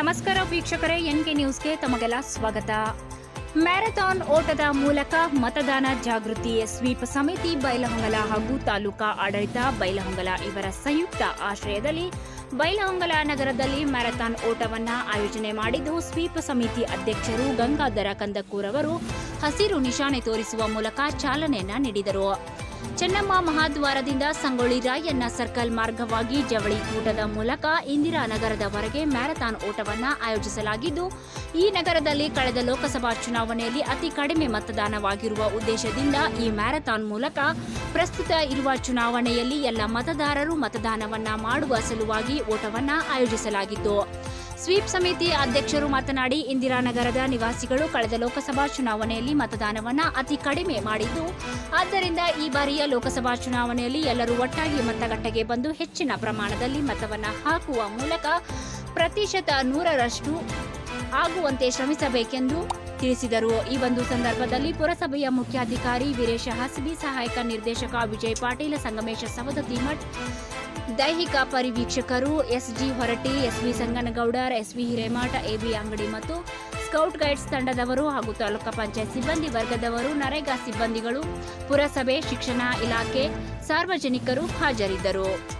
ನಮಸ್ಕಾರ ವೀಕ್ಷಕರೇ, ಎನ್ಕೆ ನ್ಯೂಸ್ಗೆ ತಮಗೆಲ್ಲ ಸ್ವಾಗತ. ಮ್ಯಾರಥಾನ್ ಓಟದ ಮೂಲಕ ಮತದಾನ ಜಾಗೃತಿ ಸ್ವೀಪ್ ಸಮಿತಿ ಬೈಲಹೊಂಗಲ ಹಾಗೂ ತಾಲೂಕಾ ಆಡಳಿತ ಬೈಲಹೊಂಗಲ ಇವರ ಸಂಯುಕ್ತ ಆಶ್ರಯದಲ್ಲಿ ಬೈಲಹೊಂಗಲ ನಗರದಲ್ಲಿ ಮ್ಯಾರಥಾನ್ ಓಟವನ್ನು ಆಯೋಜನೆ ಮಾಡಿದ್ದು ಸ್ವೀಪ್ ಸಮಿತಿ ಅಧ್ಯಕ್ಷರು ಗಂಗಾಧರ ಕಂದಕೂರ್ ಅವರು ಹಸಿರು ನಿಶಾನೆ ತೋರಿಸುವ ಮೂಲಕ ಚಾಲನೆಯನ್ನ ನೀಡಿದರು. ಚೆನ್ನಮ್ಮ ಮಹಾದ್ವಾರದಿಂದ ಸಂಗೊಳ್ಳಿ ರಾಯಣ್ಣ ಸರ್ಕಲ್ ಮಾರ್ಗವಾಗಿ ಜವಳಿ ಕೂಟದ ಮೂಲಕ ಇಂದಿರಾನಗರದವರೆಗೆ ಮ್ಯಾರಥಾನ್ ಓಟವನ್ನು ಆಯೋಜಿಸಲಾಗಿದ್ದು, ಈ ನಗರದಲ್ಲಿ ಕಳೆದ ಲೋಕಸಭಾ ಚುನಾವಣೆಯಲ್ಲಿ ಅತಿ ಕಡಿಮೆ ಮತದಾನವಾಗಿರುವ ಉದ್ದೇಶದಿಂದ ಈ ಮ್ಯಾರಥಾನ್ ಮೂಲಕ ಪ್ರಸ್ತುತ ಇರುವ ಚುನಾವಣೆಯಲ್ಲಿ ಎಲ್ಲ ಮತದಾರರು ಮತದಾನವನ್ನ ಮಾಡುವ ಸಲುವಾಗಿ ಓಟವನ್ನು ಆಯೋಜಿಸಲಾಗಿತ್ತು. ಸ್ವೀಪ್ ಸಮಿತಿ ಅಧ್ಯಕ್ಷರು ಮಾತನಾಡಿ, ಇಂದಿರಾನಗರದ ನಿವಾಸಿಗಳು ಕಳೆದ ಲೋಕಸಭಾ ಚುನಾವಣೆಯಲ್ಲಿ ಮತದಾನವನ್ನು ಅತಿ ಕಡಿಮೆ ಮಾಡಿದ್ದು, ಆದ್ದರಿಂದ ಈ ಬಾರಿಯ ಲೋಕಸಭಾ ಚುನಾವಣೆಯಲ್ಲಿ ಎಲ್ಲರೂ ಒಟ್ಟಾಗಿ ಮತಗಟ್ಟೆಗೆ ಬಂದು ಹೆಚ್ಚಿನ ಪ್ರಮಾಣದಲ್ಲಿ ಮತವನ್ನು ಹಾಕುವ ಮೂಲಕ ಪ್ರತಿಶತ ನೂರರಷ್ಟು ಆಗುವಂತೆ ಶ್ರಮಿಸಬೇಕೆಂದು ತಿಳಿಸಿದರು. ಈ ಒಂದು ಸಂದರ್ಭದಲ್ಲಿ ಪುರಸಭೆಯ ಮುಖ್ಯಾಧಿಕಾರಿ ವೀರೇಶ ಹಸಬಿ ಸಹಾಯಕ ನಿರ್ದೇಶಕ ವಿಜಯ್ ಪಾಟೀಲ್, ಸಂಗಮೇಶ ಸವದತ್ತಿ ಮಠ್ ದೈಹಿಕ ಪರಿವೀಕ್ಷಕರು SG Horatti SV Sanganagoudar, SV Hiremath, AB Angadi ಮತ್ತು ಸ್ಕೌಟ್ ಗೈಡ್ಸ್ ತಂಡದವರು ಹಾಗೂ ತಾಲೂಕಾ ಪಂಚಾಯತ್ ಸಿಬ್ಬಂದಿ ವರ್ಗದವರು, ನರೇಗಾ ಸಿಬ್ಬಂದಿಗಳು, ಪುರಸಭೆ, ಶಿಕ್ಷಣ ಇಲಾಖೆ ಸಾರ್ವಜನಿಕರು ಹಾಜರಿದ್ದರು.